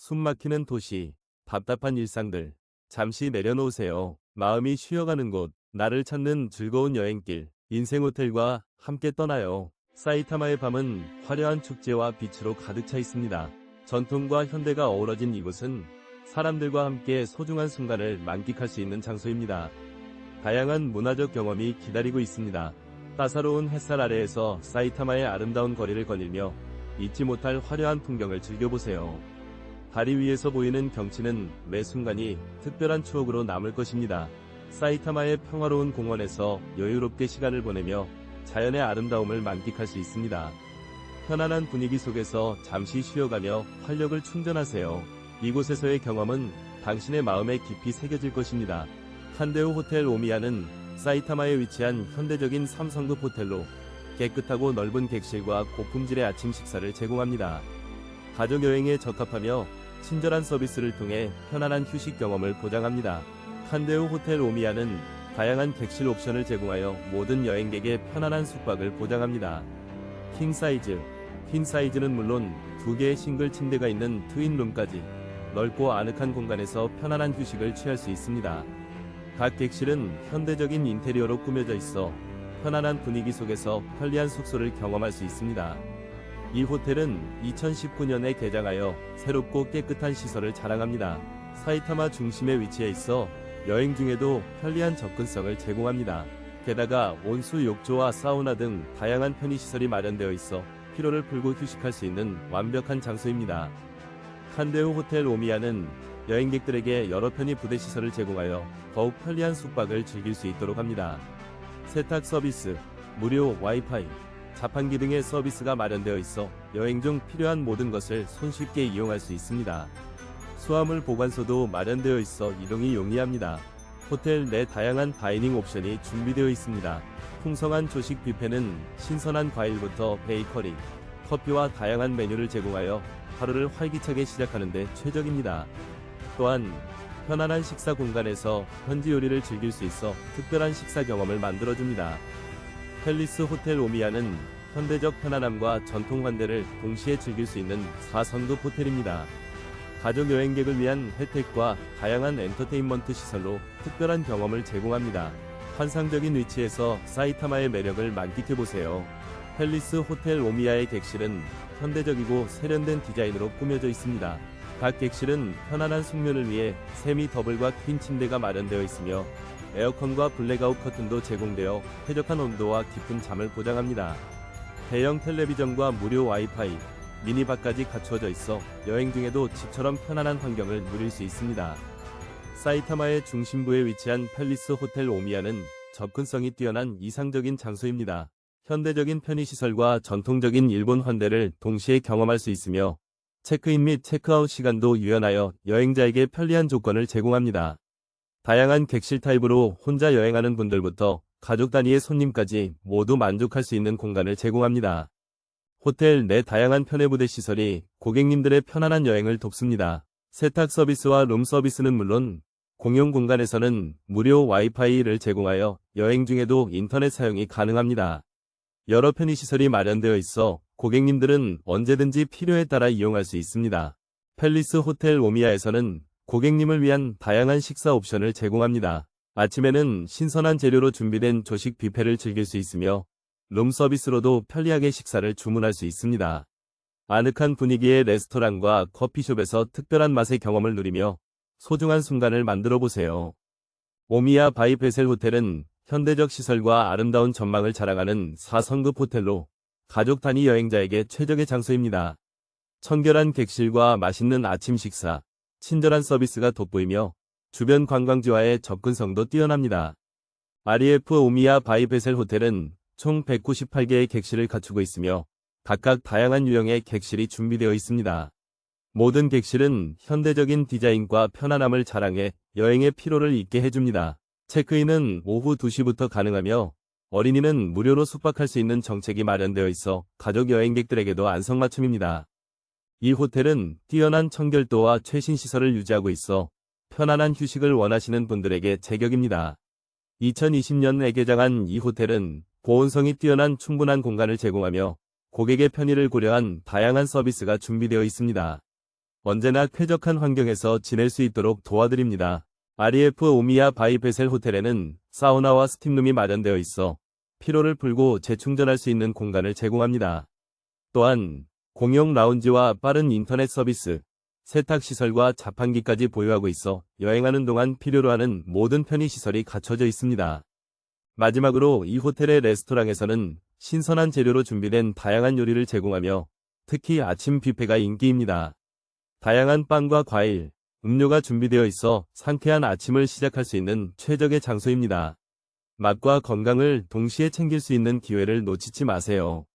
숨막히는 도시, 답답한 일상들. 잠시 내려놓으세요. 마음이 쉬어가는 곳, 나를 찾는 즐거운 여행길, 인생 호텔과 함께 떠나요. 사이타마의 밤은 화려한 축제와 빛으로 가득 차 있습니다. 전통과 현대가 어우러진 이곳은 사람들과 함께 소중한 순간을 만끽할 수 있는 장소입니다. 다양한 문화적 경험이 기다리고 있습니다. 따사로운 햇살 아래에서 사이타마의 아름다운 거리를 거닐며 잊지 못할 화려한 풍경을 즐겨보세요. 다리 위에서 보이는 경치는 매 순간이 특별한 추억으로 남을 것입니다. 사이타마의 평화로운 공원에서 여유롭게 시간을 보내며 자연의 아름다움을 만끽할 수 있습니다. 편안한 분위기 속에서 잠시 쉬어가며 활력을 충전하세요. 이곳에서의 경험은 당신의 마음에 깊이 새겨질 것입니다. 한데우 호텔 오미야는 사이타마에 위치한 현대적인 3성급 호텔로 깨끗하고 넓은 객실과 고품질의 아침 식사를 제공합니다. 가족 여행에 적합하며 친절한 서비스를 통해 편안한 휴식 경험을 보장합니다. 한데우 호텔 오미야는 다양한 객실 옵션을 제공하여 모든 여행객의 편안한 숙박을 보장합니다. 킹 사이즈, 퀸 사이즈는 물론 두 개의 싱글 침대가 있는 트윈 룸까지 넓고 아늑한 공간에서 편안한 휴식을 취할 수 있습니다. 각 객실은 현대적인 인테리어로 꾸며져 있어 편안한 분위기 속에서 편리한 숙소를 경험할 수 있습니다. 이 호텔은 2019년에 개장하여 새롭고 깨끗한 시설을 자랑합니다. 사이타마 중심에 위치해 있어 여행 중에도 편리한 접근성을 제공합니다. 게다가 온수 욕조와 사우나 등 다양한 편의시설이 마련되어 있어 피로를 풀고 휴식할 수 있는 완벽한 장소입니다. 칸데우 호텔 오미야는 여행객들에게 여러 편의 부대 시설을 제공하여 더욱 편리한 숙박을 즐길 수 있도록 합니다. 세탁 서비스, 무료 와이파이, 자판기 등의 서비스가 마련되어 있어 여행 중 필요한 모든 것을 손쉽게 이용할 수 있습니다. 수화물 보관소도 마련되어 있어 이동이 용이합니다. 호텔 내 다양한 다이닝 옵션이 준비되어 있습니다. 풍성한 조식 뷔페는 신선한 과일부터 베이커리, 커피와 다양한 메뉴를 제공하여 하루를 활기차게 시작하는데 최적입니다. 또한 편안한 식사 공간에서 현지 요리를 즐길 수 있어 특별한 식사 경험을 만들어줍니다. 팰리스 호텔 오미야는 현대적 편안함과 전통 환대를 동시에 즐길 수 있는 4성급 호텔입니다. 가족 여행객을 위한 혜택과 다양한 엔터테인먼트 시설로 특별한 경험을 제공합니다. 환상적인 위치에서 사이타마의 매력을 만끽해보세요. 팰리스 호텔 오미야의 객실은 현대적이고 세련된 디자인으로 꾸며져 있습니다. 각 객실은 편안한 숙면을 위해 세미 더블과 퀸 침대가 마련되어 있으며 에어컨과 블랙아웃 커튼도 제공되어 쾌적한 온도와 깊은 잠을 보장합니다. 대형 텔레비전과 무료 와이파이, 미니바까지 갖추어져 있어 여행 중에도 집처럼 편안한 환경을 누릴 수 있습니다. 사이타마의 중심부에 위치한 팰리스 호텔 오미야는 접근성이 뛰어난 이상적인 장소입니다. 현대적인 편의시설과 전통적인 일본 환대를 동시에 경험할 수 있으며 체크인 및 체크아웃 시간도 유연하여 여행자에게 편리한 조건을 제공합니다. 다양한 객실 타입으로 혼자 여행하는 분들부터 가족 단위의 손님까지 모두 만족할 수 있는 공간을 제공합니다. 호텔 내 다양한 편의부대 시설이 고객님들의 편안한 여행을 돕습니다. 세탁 서비스와 룸 서비스는 물론 공용 공간에서는 무료 와이파이를 제공하여 여행 중에도 인터넷 사용이 가능합니다. 여러 편의시설이 마련되어 있어 고객님들은 언제든지 필요에 따라 이용할 수 있습니다. 팰리스 호텔 오미야에서는 고객님을 위한 다양한 식사 옵션을 제공합니다. 아침에는 신선한 재료로 준비된 조식 뷔페를 즐길 수 있으며 룸 서비스로도 편리하게 식사를 주문할 수 있습니다. 아늑한 분위기의 레스토랑과 커피숍에서 특별한 맛의 경험을 누리며 소중한 순간을 만들어 보세요. 오미야 바이 베셀 호텔은 현대적 시설과 아름다운 전망을 자랑하는 4성급 호텔로 가족 단위 여행자에게 최적의 장소입니다. 청결한 객실과 맛있는 아침 식사, 친절한 서비스가 돋보이며 주변 관광지와의 접근성도 뛰어납니다. REF 오미야 바이 베셀 호텔은 총 198개의 객실을 갖추고 있으며 각각 다양한 유형의 객실이 준비되어 있습니다. 모든 객실은 현대적인 디자인과 편안함을 자랑해 여행의 피로를 잊게 해줍니다. 체크인은 오후 2시부터 가능하며 어린이는 무료로 숙박할 수 있는 정책이 마련되어 있어 가족 여행객들에게도 안성맞춤입니다. 이 호텔은 뛰어난 청결도와 최신 시설을 유지하고 있어 편안한 휴식을 원하시는 분들에게 제격입니다. 2020년에 개장한 이 호텔은 보온성이 뛰어난 충분한 공간을 제공하며 고객의 편의를 고려한 다양한 서비스가 준비되어 있습니다. 언제나 쾌적한 환경에서 지낼 수 있도록 도와드립니다. REF 오미야 바이 베셀 호텔에는 사우나와 스팀룸이 마련되어 있어 피로를 풀고 재충전할 수 있는 공간을 제공합니다. 또한 공용 라운지와 빠른 인터넷 서비스, 세탁시설과 자판기까지 보유하고 있어 여행하는 동안 필요로 하는 모든 편의시설이 갖춰져 있습니다. 마지막으로 이 호텔의 레스토랑에서는 신선한 재료로 준비된 다양한 요리를 제공하며 특히 아침 뷔페가 인기입니다. 다양한 빵과 과일, 음료가 준비되어 있어 상쾌한 아침을 시작할 수 있는 최적의 장소입니다. 맛과 건강을 동시에 챙길 수 있는 기회를 놓치지 마세요.